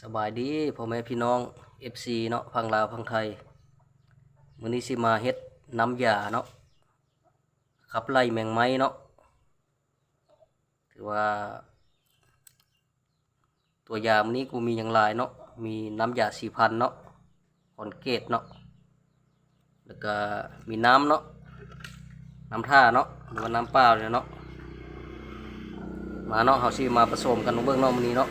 สบายดีพ่อแม่พี่น้อง FC เนาะพังลาวพังไทยมื้อนี้สิมาเฮ็ดน้ำยาเนาะขับไล่แมงไม้เนาะถือว่า ตัวยามื้อนี้กูมีอย่างหลายเนาะมีน้ำยาสี่พันเนาะคอนเกตเนาะแล้วก็มีน้ำเนาะน้ำท่าเนาะหรือว่าน้ำเปล่าเนี่ยเนาะมาเนาะเฮาสิมาผสมกันเบิ่งเนาะมื้อนี้เนาะ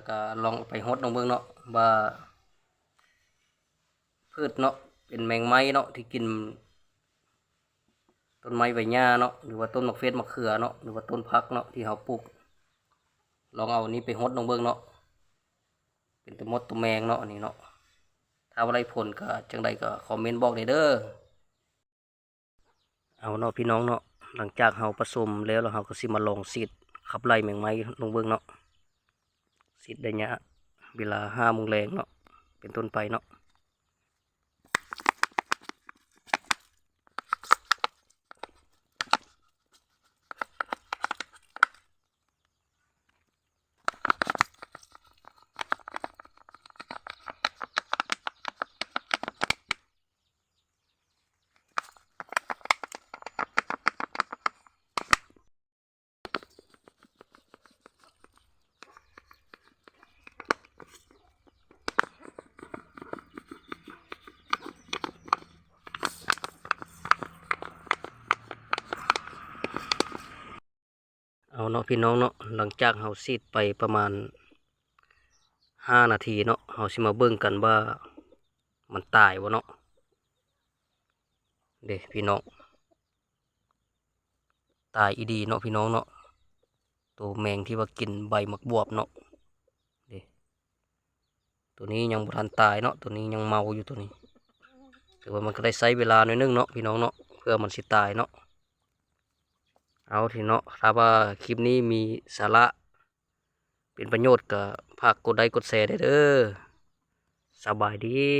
แล้วก็ลองไปฮดลองเบิ่งเนาะว่าพืชเนาะเป็นแมงไม้เนาะที่กิน ต้นไม้ใบหญ้าเนาะหรือว่าต้นมะเฟืองมะเขือเนาะหรือว่าต้นพักเนาะที่เราปลูก ลองเอาอันนี้ไปฮดลองเบิ่งเนาะเป็นตัวมดตัวแมงเนาะอันนี้เนาะถ้าว่าไรผลก็จังใดก็คอมเมนต์บอกได้เด้อเอาเนาะพี่น้องเนาะหลังจากเราผสมแล้วแล้วเราก็สิมาลองสีดขับไล่แมงไม้ลงเบิ่งเนาะ สิทธิ์ได้เนี่ยเวลาห้าโมงแรงเนาะเป็นต้นไปเนาะ เอาเนาะพี่น้องเนาะหลังจากเฮาซีดไปประมาณห้านาทีเนาะเฮาสิมาเบิ่งกันว่ามันตายวะเนาะเด้พี่น้องตายอีดีเนาะพี่น้องเนาะตัวแมงที่ว่ากินใบมักบวบเนาะเด้ตัวนี้ยังบ่ทันตายเนาะตัวนี้ยังเมาอยู่ตัวนี้แต่ว่ามันก็ได้ใช้เวลาหน่อยนึงเนาะพี่น้องเนาะเพื่อมันสิตายเนาะ เอาทีเนาะถ้าว่าคลิปนี้มีสาระ เป็นประโยชน์ก็ฝากกดไลค์กดแชร์ได้เด้อสบายดี